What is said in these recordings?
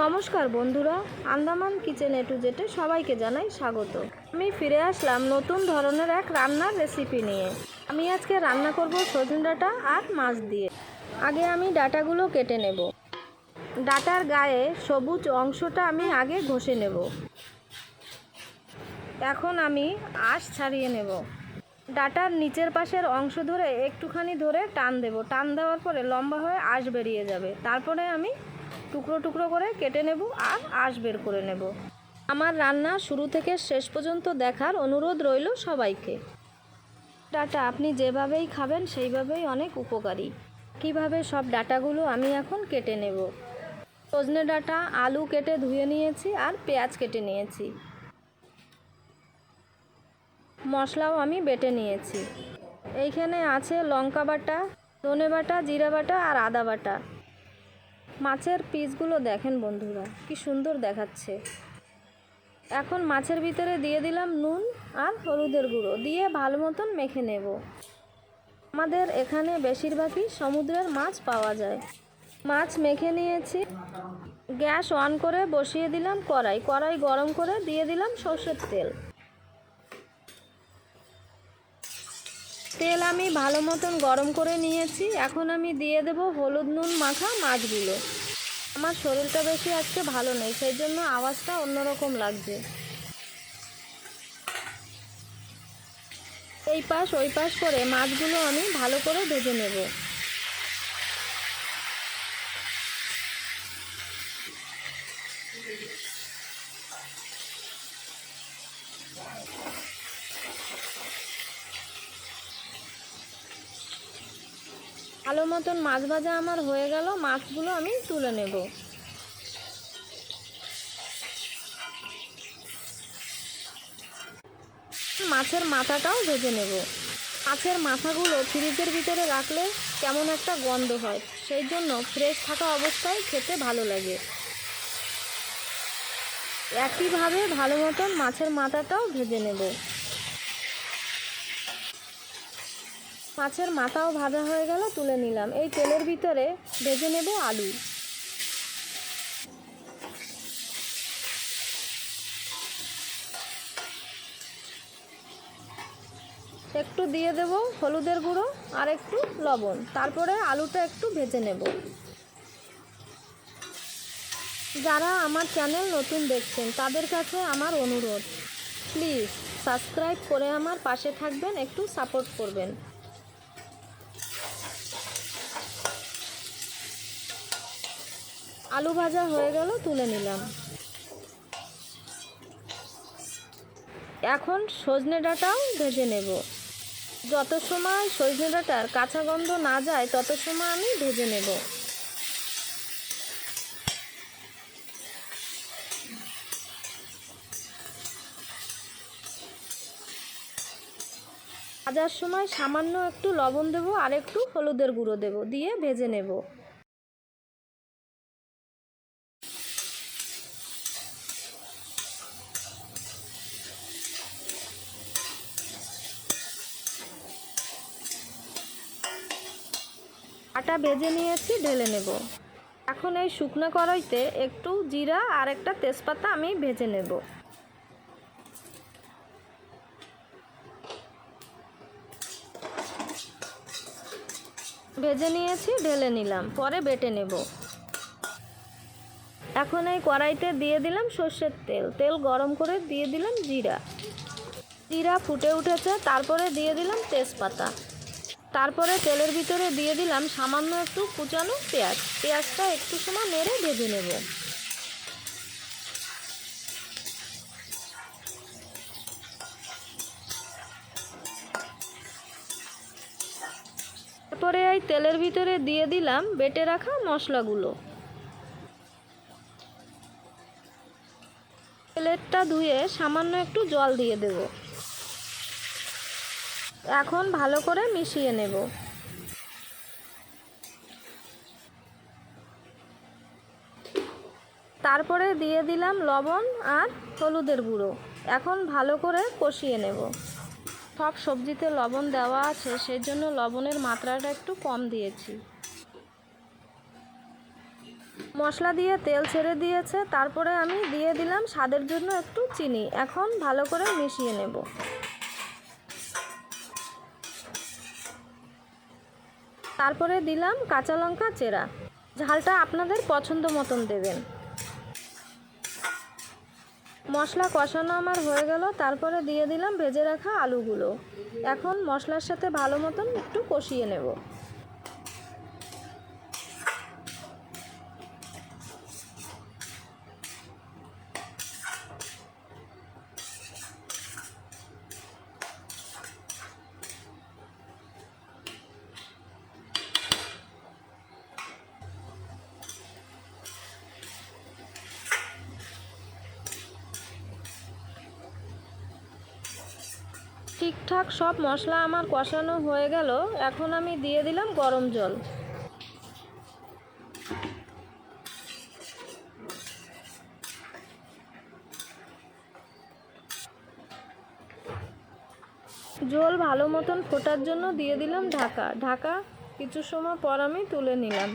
নমস্কার বন্ধুরা, আন্দামান কিচেন এ টু জেটে সবাইকে জানাই স্বাগত। আমি ফিরে আসলাম নতুন ধরনের এক রান্নার রেসিপি নিয়ে। আমি আজকে রান্না করব সজনে ডাঁটা আর মাছ দিয়ে। আগে আমি ডাটাগুলো কেটে নেব। ডাটার গায়ে সবুজ অংশটা আমি আগে ঘষে নেব। এখন আমি আঁশ ছাড়িয়ে নেব। ডাটার নিচের পাশের অংশ ধরে একটুখানি ধরে টান দেব। টান দেওয়ার পরে লম্বা হয়ে আঁশ বেরিয়ে যাবে। তারপরে আমি টুকরো টুকরো করে কেটে নেব আর আঁশ বের করে নেব। আমার রান্না শুরু থেকে শেষ পর্যন্ত দেখার অনুরোধ রইল সবাইকে। ডাটা আপনি যেভাবেই খাবেন সেইভাবেই অনেক উপকারী। কীভাবে সব ডাটাগুলো আমি এখন কেটে নেব? সজনে ডাটা, আলু কেটে ধুয়ে নিয়েছি আর পেঁয়াজ কেটে নিয়েছি। মশলাও আমি বেটে নিয়েছি। এইখানে আছে লঙ্কা বাটা, ধনে বাটা, জিরা বাটা আর আদা বাটা। মাছের পিসগুলো দেখেন বন্ধুরা, কি সুন্দর দেখাচ্ছে। এখন মাছের ভিতরে দিয়ে দিলাম নুন আর হলুদের গুঁড়ো, দিয়ে ভালো মতন মেখে নেব। আমাদের এখানে বেশিরভাগই সমুদ্রের মাছ পাওয়া যায়। মাছ মেখে নিয়েছি। গ্যাস অন করে বসিয়ে দিলাম কড়াই কড়াই গরম করে দিয়ে দিলাম সর্ষের তেল। তেল আমি ভালো মতন গরম করে নিয়েছি। এখন আমি দিয়ে দেব হলুদ নুন মাখা মাছগুলো। আমার শরীরটা বেশি আজকে ভালো নেই, সেই জন্য আওয়াজটা অন্যরকম লাগছে। এই পাশ, ওই পাশ করে মাছগুলো আমি ভালো করে ভেজে নেব। ভালো মতন মাছ ভাজা আমার হয়ে গেল, মাছগুলো আমি তুলে নেব। মাছের মাথাটাও ভেজে নেব। মাছের মাথাগুলো ফ্রিজের ভিতরে রাখলে কেমন একটা গন্ধ হয়, সেই জন্য ফ্রেশ থাকা অবস্থায় খেতে ভালো লাগে। একইভাবে ভালো মতন মাছের মাথাটাও ভেজে নেব। মাছের মাথাও ভাজা হয়ে গেল, তুলে নিলাম। এই তেলের ভিতরে ভেজে নেব আলু। একটু দিয়ে দেব হলুদের গুঁড়ো আর একটু লবণ। তারপরে আলুটা একটু ভেজে নেব। যারা আমার চ্যানেল নতুন দেখছেন, তাদের কাছে আমার অনুরোধ। প্লিজ সাবস্ক্রাইব করে আমার পাশে থাকবেন, একটু সাপোর্ট করবেন। আলু ভাজা হয়ে গেল, তুলে নিলাম। এখন সজনে ডাঁটাও ভেজে নেব। যত সময় সজনে ডাঁটার কাঁচা গন্ধ না যায়, তত সময় আমি ভেজে নেব। ভাজার সময় সামান্য একটু লবণ দেবো আর একটু হলুদের গুঁড়ো দেবো, দিয়ে ভেজে নেব। আটা ভেজে নিয়েছি, ঢেলে নেব। এখন এই শুকনো কড়াইতে একটু জিরা আর একটা তেজপাতা আমি ভেজে নেব। ভেজে নিয়েছি, ঢেলে নিলাম, পরে বেটে নেব। এখন এই কড়াইতে দিয়ে দিলাম সর্ষের তেল। তেল গরম করে দিয়ে দিলাম জিরা। জিরা ফুটে উঠেছে, তারপরে দিয়ে দিলাম তেজপাতা। তারপরে তেলের ভিতরে দিয়ে দিলাম সামান্য একটু কুচানো পেঁয়াজ। পেঁয়াজটা একটু সময় নেড়ে ভেজে নেব। তারপরে এই তেলের ভিতরে দিয়ে দিলাম বেটে রাখা মশলাগুলো। প্লেটটা ধুয়ে সামান্য একটু জল দিয়ে দেব। এখন ভালো করে মিশিয়ে নেব। তারপরে দিয়ে দিলাম লবণ আর হলুদের গুঁড়ো। এখন ভালো করে কষিয়ে নেব। সব সবজিতে লবণ দেওয়া আছে সেই জন্য লবণের মাত্রাটা একটু কম দিয়েছি। মশলা দিয়ে তেল ছেড়ে দিয়েছে, তারপরে আমি দিয়ে দিলাম স্বাদের জন্য একটু চিনি। এখন ভালো করে মিশিয়ে নেব। তারপরে দিলাম কাঁচা লঙ্কা, চেরা। ঝালটা আপনাদের পছন্দ মতন দেবেন। মশলা কষানো আমার হয়ে গেল, তারপরে দিয়ে দিলাম ভেজে রাখা আলুগুলো। এখন মশলার সাথে ভালো মতন একটু কষিয়ে নেব। ঠিকঠাক সব মশলা আমার কষানো হয়ে গেল। এখন আমি দিয়ে দিলাম গরম জল। জল ভালো মতন ফোটার জন্য দিয়ে দিলাম ঢাকা। ঢাকা কিছু সময় পর আমি তুলে নিলাম।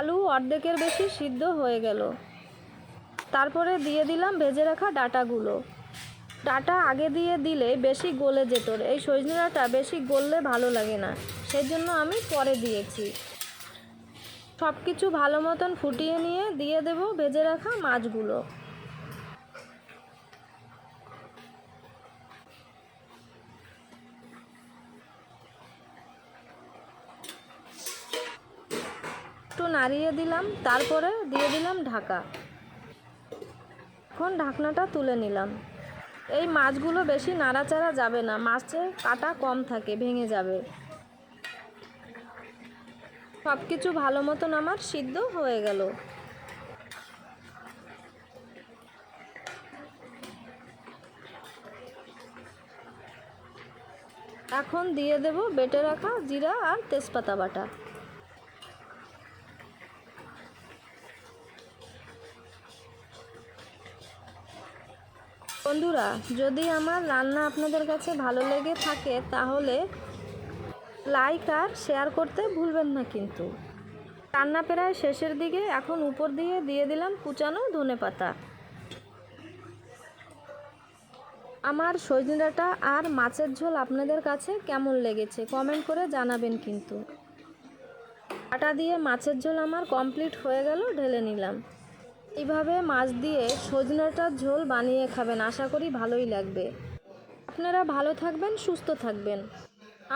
আলু অর্ধেকের বেশি সিদ্ধ হয়ে গেল। তারপরে দিয়ে দিলাম ভেজে রাখা ডাটাগুলো। ডাটা আগে দিয়ে দিলে বেশি গলে যেত এই সজনে ডাঁটা বেশি গললে ভালো লাগে না। সেই জন্য আমি পরে দিয়েছি। সব কিছু ভালো মতন ফুটিয়ে নিয়ে দিয়ে দেব ভেজে রাখা মাছগুলো। একটু নাড়িয়ে দিলাম, তারপরে দিয়ে দিলাম ঢাকা। এখন ঢাকনাটা তুলে নিলাম। এই মাছগুলো বেশি নাড়াচাড়া যাবে না মাছের কাটা কম থাকে, ভেঙে যাবে। সব কিছু ভালো মতন আমার সিদ্ধ হয়ে গেল। এখন দিয়ে দেব বেটে রাখা জিরা আর তেজপাতা বাটা। বন্ধুরা, যদি আমার রান্না আপনাদের কাছে ভালো লেগে থাকে, তাহলে লাইক আর শেয়ার করতে ভুলবেন না কিন্তু। রান্না প্রায় শেষের দিকে এখন উপর দিয়ে দিয়ে দিলাম কুচানো ধনে পাতা। আমার সজনে ডাঁটা আর মাছের ঝোল আপনাদের কাছে কেমন লেগেছে কমেন্ট করে জানাবেন কিন্তু। আটা দিয়ে মাছের ঝোল আমার কমপ্লিট হয়ে গেল, ঢেলে নিলাম। এইভাবে মাছ দিয়ে সজনাটার ঝোল বানিয়ে খাবেন। আশা করি ভালোই লাগবে। আপনারা ভালো থাকবেন, সুস্থ থাকবেন।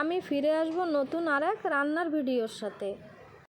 আমি ফিরে আসব নতুন আর এক রান্নার ভিডিওর সাথে।